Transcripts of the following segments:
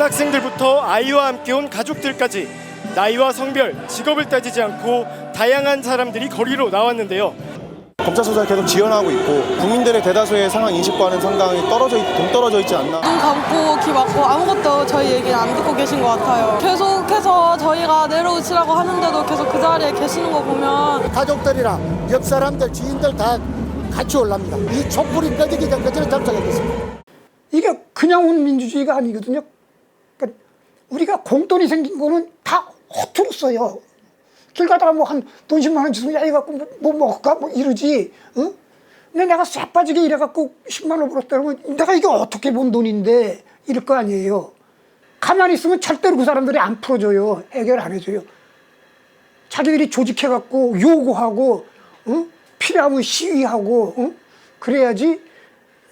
학생들부터 아이와 함께 온 가족들까지 나이와 성별, 직업을 따지지 않고 다양한 사람들이 거리로 나왔는데요. 검찰 수사를 계속 지연하고 있고 국민들의 대다수의 상황 인식과는 상당히 떨어져 있, 동떨어져 있지 않나. 눈 감고 귀 막고 아무것도 저희 얘기는 안 듣고 계신 것 같아요. 계속해서 저희가 내려오시라고 하는데도 계속 그 자리에 계시는 거 보면 가족들이랑 옆 사람들, 지인들 다 같이 올랍니다. 이 촛불이 꺼지기 전까지는 잡자겠습니다. 이게 그냥 온 민주주의가 아니거든요. 그러니까 우리가 공돈이 생긴 거는 다 허투루 써요. 길 가다가 뭐 한 돈 10만 원 주면 야 이거 갖고 뭐, 뭐 먹을까 뭐 이러지. 어? 근데 내가 쇠 빠지게 이래갖고 10만 원 벌었다면 내가 이게 어떻게 본 돈인데 이럴 거 아니에요. 가만히 있으면 절대로 그 사람들이 안 풀어줘요. 해결 안 해줘요. 자기들이 조직해갖고 요구하고 어? 필요하면 시위하고 어? 그래야지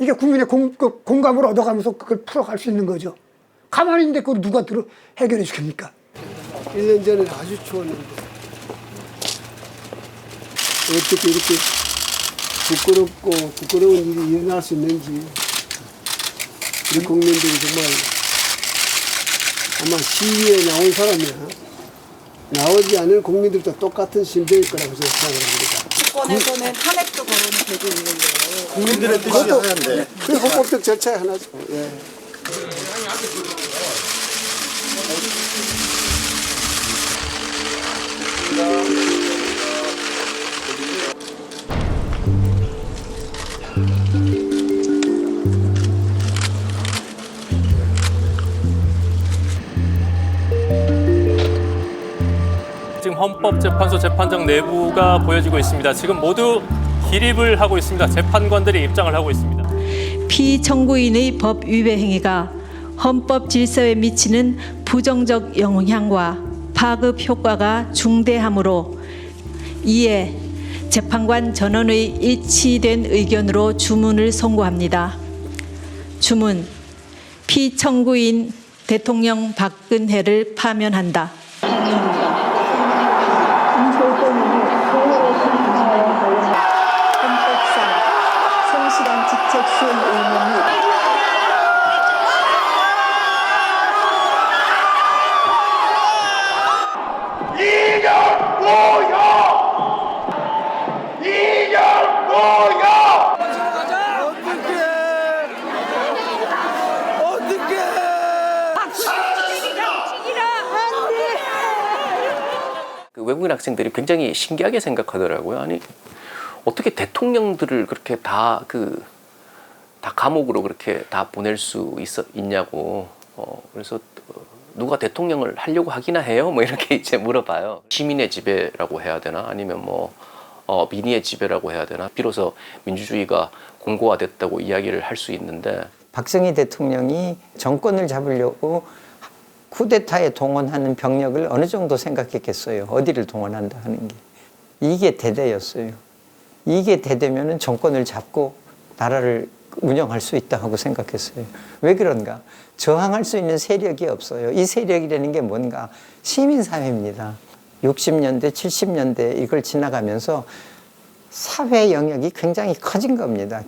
이게 국민의 공, 그 공감을 얻어가면서 그걸 풀어갈 수 있는 거죠. 가만히 있는데 그걸 누가 들어 해결해 주겠습니까? 1년 전에 아주 추웠는데 어떻게 이렇게 부끄럽고 부끄러운 일이 일어날 수 있는지 우리 국민들이 정말 아마 시위에 나온 사람이야 나오지 않은 국민들도 똑같은 심정일 거라고 저는 생각을 합니다. 정권에서는 탄핵도 거론이 되고 있는데요. 국민들의 뜻이 하나인데. 그 헌법적 절차의 하나죠. 예. 지금 헌법재판소 재판장 내부가 보여지고 있습니다. 지금 모두 기립을 하고 있습니다. 재판관들이 입장을 하고 있습니다. 피청구인의 법 위배 행위가 헌법 질서에 미치는 부정적 영향과 파급 효과가 중대하므로 이에 재판관 전원의 일치된 의견으로 주문을 선고합니다. 주문 피청구인 대통령 박근혜를 파면한다. 헌법상 성실한 직책 수행 의무 및 그 외국인 학생들이 굉장히 신기하게 생각하더라고요. 아니 어떻게 대통령들을 그렇게 다 그 다 감옥으로 그렇게 다 보낼 수 있어 있냐고. 어 그래서 어, 누가 대통령을 하려고 하기나 해요? 뭐 이렇게 이제 물어봐요. 시민의 지배라고 해야 되나? 아니면 뭐 어, 민의의 지배라고 해야 되나? 비로소 민주주의가 공고화됐다고 이야기를 할 수 있는데 박정희 대통령이 정권을 잡으려고 쿠데타에 동원하는 병력을 어느 정도 생각했겠어요. 어디를 동원한다 하는 게. 이게 대대였어요. 이게 대대면은 정권을 잡고 나라를 운영할 수 있다 하고 생각했어요. 왜 그런가? 저항할 수 있는 세력이 없어요. 이 세력이라는 게 뭔가? 시민사회입니다. 60년대, 70년대 이걸 지나가면서 사회 영역이 굉장히 커진 겁니다.